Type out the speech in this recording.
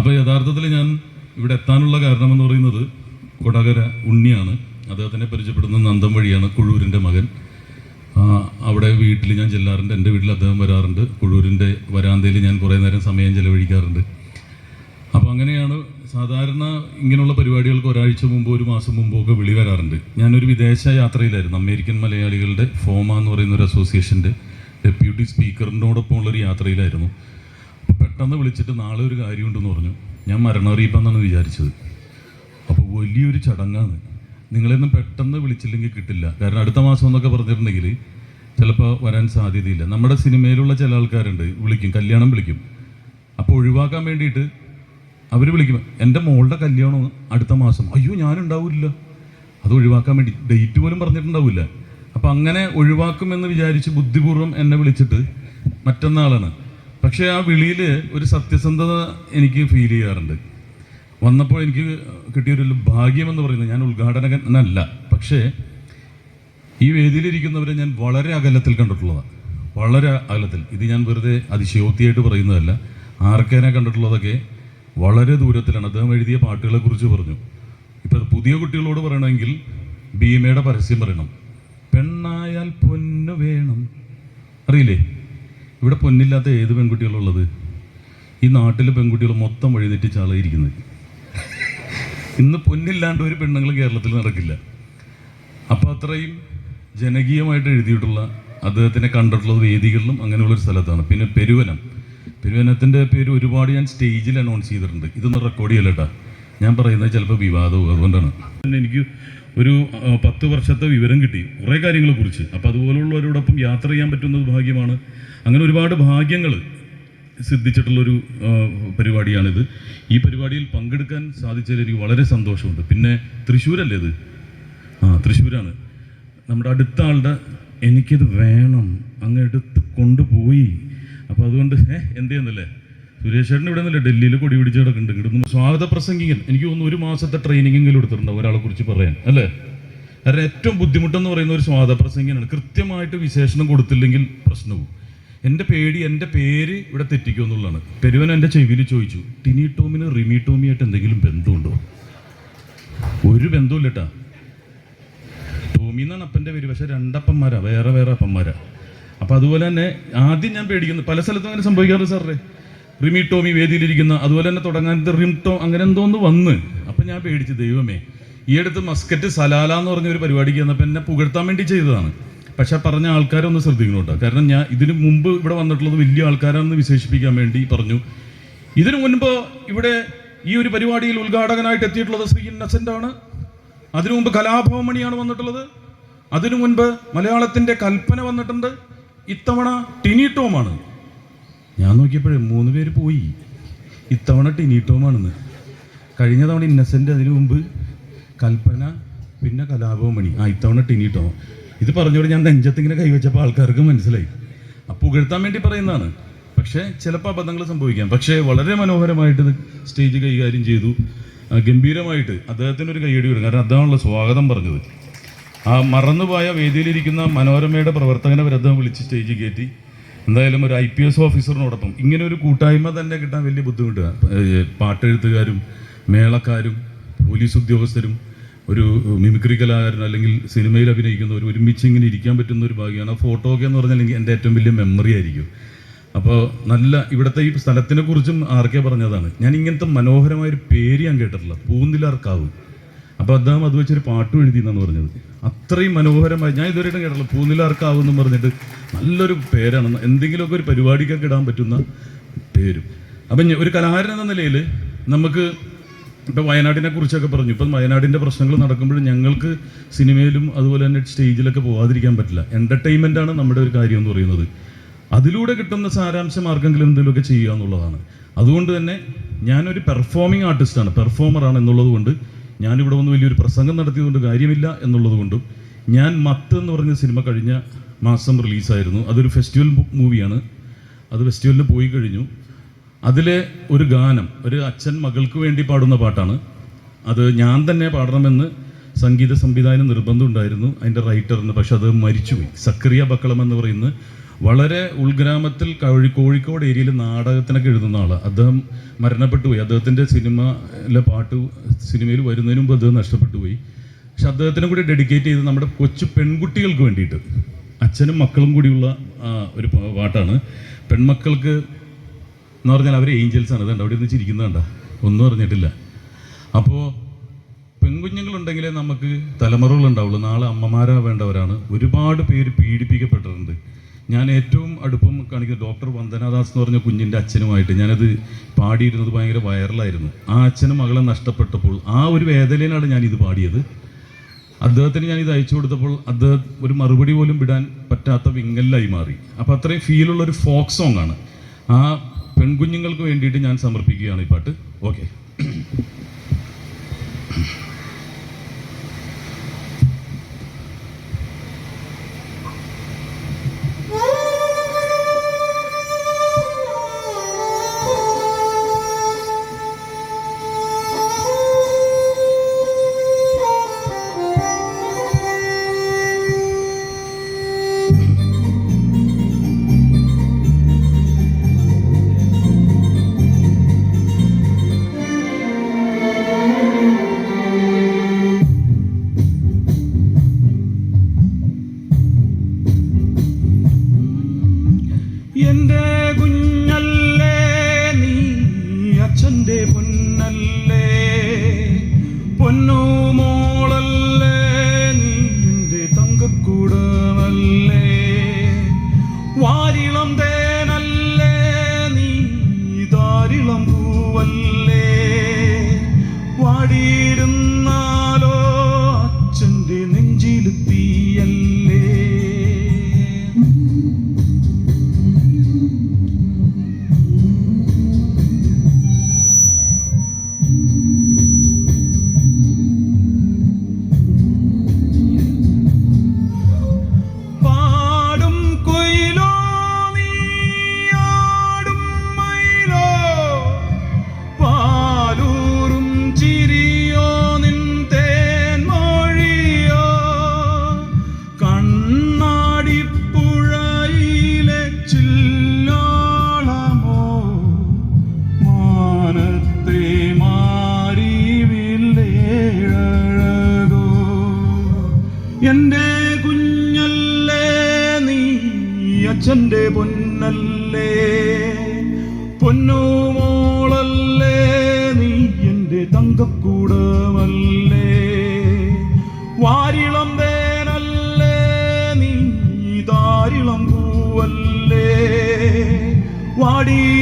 അപ്പോൾ യഥാർത്ഥത്തിൽ ഞാൻ ഇവിടെ എത്താനുള്ള കാരണമെന്ന് പറയുന്നത് കൊടകര ഉണ്ണിയാണ്. അദ്ദേഹത്തിനെ പരിചയപ്പെടുന്ന നന്ദം വഴിയാണ് കുഴൂരിന്റെ മകൻ. അവിടെ വീട്ടിൽ ഞാൻ ചെല്ലാറുണ്ട്. എന്റെ വീട്ടിൽ അദ്ദേഹം വരാറുണ്ട്. കുഴൂരിന്റെ വരാന്തയിൽ ഞാൻ കുറേ നേരം സമയം ചിലവഴിക്കാറുണ്ട്. അപ്പോൾ അങ്ങനെയാണ് സാധാരണ ഇങ്ങനെയുള്ള പരിപാടികൾക്ക് ഒരാഴ്ച മുമ്പോ ഒരു മാസം മുമ്പോ ഒക്കെ വിളി വരാറുണ്ട്. ഞാനൊരു വിദേശ യാത്രയിലായിരുന്നു. അമേരിക്കൻ മലയാളികളുടെ ഫോമ എന്ന് പറയുന്ന ഒരു അസോസിയേഷന്റെ ഡെപ്യൂട്ടി സ്പീക്കറിനോടൊപ്പം ഉള്ളൊരു യാത്രയിലായിരുന്നു. പെട്ടെന്ന് വിളിച്ചിട്ട് നാളെ ഒരു കാര്യമുണ്ടെന്ന് പറഞ്ഞു. ഞാൻ മരണറിയിപ്പെന്നാണ് വിചാരിച്ചത്. അപ്പോൾ വലിയൊരു ചടങ്ങാണ്. നിങ്ങളെയൊന്നും പെട്ടെന്ന് വിളിച്ചില്ലെങ്കിൽ കിട്ടില്ല. കാരണം അടുത്ത മാസം എന്നൊക്കെ പറഞ്ഞിട്ടുണ്ടെങ്കിൽ ചിലപ്പോൾ വരാൻ സാധ്യതയില്ല. നമ്മുടെ സിനിമയിലുള്ള ചില ആൾക്കാരുണ്ട് വിളിക്കും കല്യാണം വിളിക്കും. അപ്പോൾ ഒഴിവാക്കാൻ വേണ്ടിയിട്ട് അവർ വിളിക്കും. എന്റെ മോളുടെ കല്യാണം അടുത്ത മാസം. അയ്യോ ഞാനുണ്ടാവില്ല. അത് ഒഴിവാക്കാൻ വേണ്ടി. ഡേറ്റ് പോലും പറഞ്ഞിട്ടുണ്ടാവില്ല. അപ്പം അങ്ങനെ ഒഴിവാക്കുമെന്ന് വിചാരിച്ച് ബുദ്ധിപൂർവം എന്നെ വിളിച്ചിട്ട് മറ്റന്നാളാണ്. പക്ഷേ ആ വിളിയിൽ ഒരു സത്യസന്ധത എനിക്ക് ഫീൽ ചെയ്യാറുണ്ട്. വന്നപ്പോൾ എനിക്ക് കിട്ടിയൊരു ഭാഗ്യമെന്ന് പറയുന്നത് ഞാൻ ഉദ്ഘാടനകനല്ല. പക്ഷേ ഈ വേദിയിലിരിക്കുന്നവരെ ഞാൻ വളരെ അകലത്തിൽ കണ്ടിട്ടുള്ളതാണ് വളരെ അകലത്തിൽ. ഇത് ഞാൻ വെറുതെ അതിശയോക്തിയായിട്ട് പറയുന്നതല്ല. ആർക്കേനെ കണ്ടിട്ടുള്ളതൊക്കെ വളരെ ദൂരത്തിലാണ്. അദ്ദേഹം എഴുതിയ പാട്ടുകളെ കുറിച്ച് പറഞ്ഞു. ഇപ്പം പുതിയ കുട്ടികളോട് പറയണമെങ്കിൽ ഭീമയുടെ പരസ്യം പറയണം. പെണ്ണായാൽ പൊന്നു വേണം. അറിയില്ലേ? ഇവിടെ പൊന്നില്ലാത്ത ഏത് പെൺകുട്ടികളുള്ളത്? ഈ നാട്ടിലെ പെൺകുട്ടികൾ മൊത്തം വഴിതെറ്റിച്ചാളായിരിക്കുന്നത് ഇന്ന് പൊന്നില്ലാണ്ട് ഒരു പെണ്ണുങ്ങൾ കേരളത്തിൽ നടക്കില്ല. അപ്പോൾ അത്രയും ജനകീയമായിട്ട് എഴുതിയിട്ടുള്ള അദ്ദേഹത്തിനെ കണ്ടിട്ടുള്ളത് വേദികളിലും അങ്ങനെയുള്ളൊരു സ്ഥലത്താണ്. പിന്നെ പെരുവനം. പെരുവനത്തിന്റെ പേര് ഒരുപാട് ഞാൻ സ്റ്റേജിൽ അനൗൺസ് ചെയ്തിട്ടുണ്ട്. ഇതൊന്നും റെക്കോർഡ് ചെയ്യലട്ടാ ഞാൻ പറയുന്നത് ചിലപ്പോൾ വിവാദവും അതുകൊണ്ടാണ്. എനിക്ക് ഒരു പത്ത് വർഷത്തെ വിവരം കിട്ടി. കുറേ കാര്യങ്ങളെ കുറിച്ച്. അപ്പോൾ അതുപോലുള്ളവരോടൊപ്പം യാത്ര ചെയ്യാൻ പറ്റുന്നത് ഭാഗ്യമാണ്. അങ്ങനെ ഒരുപാട് ഭാഗ്യങ്ങൾ സിദ്ധിച്ചിട്ടുള്ളൊരു പരിപാടിയാണിത്. ഈ പരിപാടിയിൽ പങ്കെടുക്കാൻ സാധിച്ചതിൽ എനിക്ക് വളരെ സന്തോഷമുണ്ട്. പിന്നെ തൃശ്ശൂരല്ലേ ഇത്? ആ തൃശ്ശൂരാണ്. നമ്മുടെ അടുത്ത ആളുടെ എനിക്കിത് വേണം. അങ്ങ് എടുത്ത് കൊണ്ടുപോയി. അപ്പോൾ അതുകൊണ്ട് ഏഹ് എന്ത് ചെയ്യുന്നല്ലേ? സുരേഷ് ചേട്ടൻ ഇവിടെ നിന്നല്ലേ ഡൽഹിയിൽ കൊടി പിടിച്ച് കിടക്കുന്നുണ്ട് ഇവിടുന്ന് സ്വാഗത പ്രസംഗികൻ എനിക്ക് തോന്നുന്നു ഒരു മാസത്തെ ട്രെയിനിങ്ങെങ്കിലും എടുത്തിട്ടുണ്ടാവും ഒരാളെ കുറിച്ച് പറയാൻ അല്ലേ? കാരണം ഏറ്റവും ബുദ്ധിമുട്ടെന്ന് പറയുന്ന ഒരു സ്വാഗത പ്രസംഗികനാണ് കൃത്യമായിട്ട് വിശേഷണം കൊടുത്തില്ലെങ്കിൽ പ്രശ്നവും. എന്റെ പേടി എന്റെ പേര് ഇവിടെ തെറ്റിക്കും എന്നുള്ളതാണ്. പെരുവൻ എന്റെ ചെവിയിൽ ചോദിച്ചു ടിനി ടോമിന് റിമി ടോമിയായിട്ട് എന്തെങ്കിലും ബന്ധമുണ്ടോ? ഒരു ബന്ധമില്ല കേട്ടാ ടോമി എന്നാണ് അപ്പന്റെ പേര് പക്ഷെ രണ്ടപ്പന്മാരാ വേറെ വേറെ അപ്പന്മാരാ. അപ്പൊ അതുപോലെ തന്നെ ആദ്യം ഞാൻ പേടിക്കുന്നു. പല സ്ഥലത്തും അങ്ങനെ സംഭവിക്കാറുണ്ട് സാറേ. റിമി ടോമി വേദിയിലിരിക്കുന്ന. അതുപോലെ തന്നെ തുടങ്ങാനത്തെ റിം ടോ അങ്ങനെ എന്തോന്ന് വന്ന്. അപ്പം ഞാൻ പേടിച്ചു ദൈവമേ ഈ അടുത്ത് മസ്കറ്റ് സലാല എന്ന് പറഞ്ഞ ഒരു പരിപാടിക്ക് വന്നപ്പോൾ എന്നെ പുകഴ്ത്താൻ വേണ്ടി ചെയ്തതാണ്. പക്ഷെ പറഞ്ഞ ആൾക്കാരൊന്ന് ശ്രദ്ധിക്കണം കേട്ടോ കാരണം ഞാൻ ഇതിനു മുമ്പ് ഇവിടെ വന്നിട്ടുള്ളത് വലിയ ആൾക്കാരാണെന്ന് വിശേഷിപ്പിക്കാൻ വേണ്ടി പറഞ്ഞു. ഇതിനു മുൻപ് ഇവിടെ ഈ ഒരു പരിപാടിയിൽ ഉദ്ഘാടകനായിട്ട് എത്തിയിട്ടുള്ളത് ശ്രീ ഇന്നസെന്റ് ആണ്. അതിനു മുമ്പ് കലാഭവമണിയാണ് വന്നിട്ടുള്ളത്. അതിനു മുൻപ് മലയാളത്തിന്റെ കൽപ്പന വന്നിട്ടുണ്ട്. ഇത്തവണ ടിനി ടോമാണ് ഞാൻ നോക്കിയപ്പോഴേ മൂന്ന് പേര് പോയി. ഇത്തവണ ടിനി ടോമാണെന്ന് കഴിഞ്ഞ തവണ ഇന്നസെന്റ് അതിനു മുമ്പ് കൽപ്പന പിന്നെ കലാഭവമണി. ആ ഇത്തവണ ടിനി ടോം ഇത് പറഞ്ഞോട് ഞാൻ നെഞ്ചത്തിങ്ങനെ കൈവച്ചപ്പോൾ ആൾക്കാർക്ക് മനസ്സിലായി. അപ്പോൾ പുകഴ്ത്താൻ വേണ്ടി പറയുന്നതാണ്. പക്ഷേ ചിലപ്പോൾ അബദ്ധങ്ങൾ സംഭവിക്കാം. പക്ഷേ വളരെ മനോഹരമായിട്ട് സ്റ്റേജ് കൈകാര്യം ചെയ്തു. ഗംഭീരമായിട്ട് അദ്ദേഹത്തിന് ഒരു കൈയടി വരും കാരണം അദ്ദേഹമാണല്ലോ സ്വാഗതം പറഞ്ഞത്. ആ മറന്നുപോയ വേദിയിലിരിക്കുന്ന മനോരമയുടെ പ്രവർത്തകനെ വരെ അദ്ദേഹം വിളിച്ച് സ്റ്റേജിൽ കയറ്റി. എന്തായാലും ഒരു ഐ പി എസ് ഓഫീസറിനോടൊപ്പം ഇങ്ങനെ ഒരു കൂട്ടായ്മ തന്നെ കിട്ടാൻ വലിയ ബുദ്ധിമുട്ടാണ് പാട്ടെഴുത്തുകാരും മേളക്കാരും പോലീസ് ഉദ്യോഗസ്ഥരും ഒരു മിമിക്രി കലാകാരൻ അല്ലെങ്കിൽ സിനിമയിൽ അഭിനയിക്കുന്നവർ ഒരുമിച്ച് ഇങ്ങനെ ഇരിക്കാൻ പറ്റുന്ന ഒരു ഭാഗ്യമാണ്. ഫോട്ടോ ഒക്കെ എന്ന് പറഞ്ഞാൽ എന്റെ ഏറ്റവും വലിയ മെമ്മറി ആയിരിക്കും. അപ്പോൾ നല്ല ഇവിടുത്തെ ഈ സ്ഥലത്തിനെ കുറിച്ചും ആർക്കെ പറഞ്ഞതാണ്? ഞാൻ ഇങ്ങനത്തെ മനോഹരമായൊരു പേര് ഞാൻ കേട്ടിട്ടില്ല. പൂന്തിലാർക്കാവ്. അപ്പോൾ അദ്ദേഹം അത് വെച്ചൊരു പാട്ടും എഴുതി എന്നാണ് പറഞ്ഞത്. അത്രയും മനോഹരമായി ഞാൻ ഇതുവരെ കേട്ടല്ലോ പൂനിലാർക്കാവെന്നും പറഞ്ഞിട്ട് നല്ലൊരു പേരാണ്. എന്തെങ്കിലുമൊക്കെ ഒരു പരിപാടിക്കൊക്കെ ഇടാൻ പറ്റുന്ന പേരും. അപ്പം ഒരു കലാകാരൻ എന്ന നിലയിൽ നമുക്ക് ഇപ്പോൾ വയനാടിനെ കുറിച്ചൊക്കെ പറഞ്ഞു. ഇപ്പം വയനാടിന്റെ പ്രശ്നങ്ങൾ നടക്കുമ്പോൾ ഞങ്ങൾക്ക് സിനിമയിലും അതുപോലെ തന്നെ സ്റ്റേജിലൊക്കെ പോകാതിരിക്കാൻ പറ്റില്ല. എന്റർടൈൻമെന്റ് ആണ് നമ്മുടെ ഒരു കാര്യം എന്ന് പറയുന്നത്. അതിലൂടെ കിട്ടുന്ന സാരാംശം ആർക്കെങ്കിലും എന്തെങ്കിലുമൊക്കെ ചെയ്യുക എന്നുള്ളതാണ്. അതുകൊണ്ട് തന്നെ ഞാനൊരു പെർഫോമിംഗ് ആർട്ടിസ്റ്റാണ് പെർഫോമറാണ് എന്നുള്ളത് കൊണ്ട് ഞാനിവിടെ വന്ന് വലിയൊരു പ്രസംഗം നടത്തിയതുകൊണ്ട് കാര്യമില്ല എന്നുള്ളത് കൊണ്ടും ഞാൻ മത്ത് എന്ന് പറഞ്ഞ സിനിമ കഴിഞ്ഞ മാസം റിലീസായിരുന്നു. അതൊരു ഫെസ്റ്റിവൽ മൂവിയാണ്. അത് ഫെസ്റ്റിവലിന് പോയി കഴിഞ്ഞു. അതിലെ ഒരു ഗാനം ഒരു അച്ഛൻ മകൾക്ക് വേണ്ടി പാടുന്ന പാട്ടാണ്. അത് ഞാൻ തന്നെ പാടണമെന്ന് സംഗീത സംവിധാനം നിർബന്ധമുണ്ടായിരുന്നു അതിന്റെ റൈറ്ററിന് പക്ഷെ അത് മരിച്ചുപോയി. സക്രിയ ബക്കളം എന്ന് പറയുന്ന വളരെ ഉൾഗ്രാമത്തിൽ കോഴി കോഴിക്കോട് ഏരിയയിൽ നാടകത്തിനൊക്കെ എഴുതുന്ന ആളാണ് അദ്ദേഹം മരണപ്പെട്ടു പോയി. അദ്ദേഹത്തിന്റെ സിനിമയിലെ പാട്ട് സിനിമയിൽ വരുന്നതിന് മുമ്പ് അദ്ദേഹം നഷ്ടപ്പെട്ടു പോയി. പക്ഷെ അദ്ദേഹത്തിനും കൂടി ഡെഡിക്കേറ്റ് ചെയ്ത് നമ്മുടെ കൊച്ചു പെൺകുട്ടികൾക്ക് വേണ്ടിയിട്ട് അച്ഛനും മക്കളും കൂടിയുള്ള ഒരു പാട്ടാണ്. പെൺമക്കൾക്ക് എന്ന് പറഞ്ഞാൽ അവർ ഏഞ്ചൽസ് ആണ്. അതുകൊണ്ട് അവിടെ നിന്ന് ചിരിക്കുന്നതണ്ട ഒന്നും അറിഞ്ഞിട്ടില്ല. അപ്പോൾ പെൺകുഞ്ഞുങ്ങളുണ്ടെങ്കിലേ നമുക്ക് തലമുറകളുണ്ടാവുള്ളൂ. നാളെ അമ്മമാരാ വേണ്ടവരാണ് ഒരുപാട് പേര് പീഡിപ്പിക്കപ്പെട്ടിട്ടുണ്ട്. ഞാൻ ഏറ്റവും അടുപ്പം കാണിക്കുന്ന ഡോക്ടർ വന്ദനാദാസ് എന്ന് പറഞ്ഞ കുഞ്ഞിന്റെ അച്ഛനുമായിട്ട് ഞാനത് പാടിയിരുന്നത് ഭയങ്കര വൈറലായിരുന്നു. ആ അച്ഛനും മകളെ നഷ്ടപ്പെട്ടപ്പോൾ ആ ഒരു വേദനയിലാണ് ഞാൻ ഇത് പാടിയത്. അദ്ദേഹത്തിന് ഞാൻ ഇത് അയച്ചു കൊടുത്തപ്പോൾ അദ്ദേഹം ഒരു മറുപടി പോലും വിടാൻ പറ്റാത്ത വിങ്ങലായി മാറി. അപ്പോൾ അത്രയും ഫീലുള്ള ഒരു ഫോക്ക് സോങ് ആണ്. ആ പെൺകുഞ്ഞുങ്ങൾക്ക് വേണ്ടിയിട്ട് ഞാൻ സമർപ്പിക്കുകയാണ് ഈ പാട്ട്. ഓക്കെ കുഞ്ഞല്ലേ? നീ അച്ഛന്റെ പൊന്നല്ലേ? പൊന്നു മോളല്ലേ? നീ എന്റെ തങ്കക്കൂടമല്ലേ? വാരിളം തേനല്ലേ? നീ താരിളം പൂവല്ലേ? വാടിയിരുന്നാലോ അച്ഛന്റെ പൊന്നല്ലേ പൊന്നുമോളല്ലേ നീ എന്റെ തങ്കക്കൂടമല്ലേ. വാരിളം വേനല്ലേ നീ താരിളം പൂവല്ലേ വാടിയിരുന്നാലോ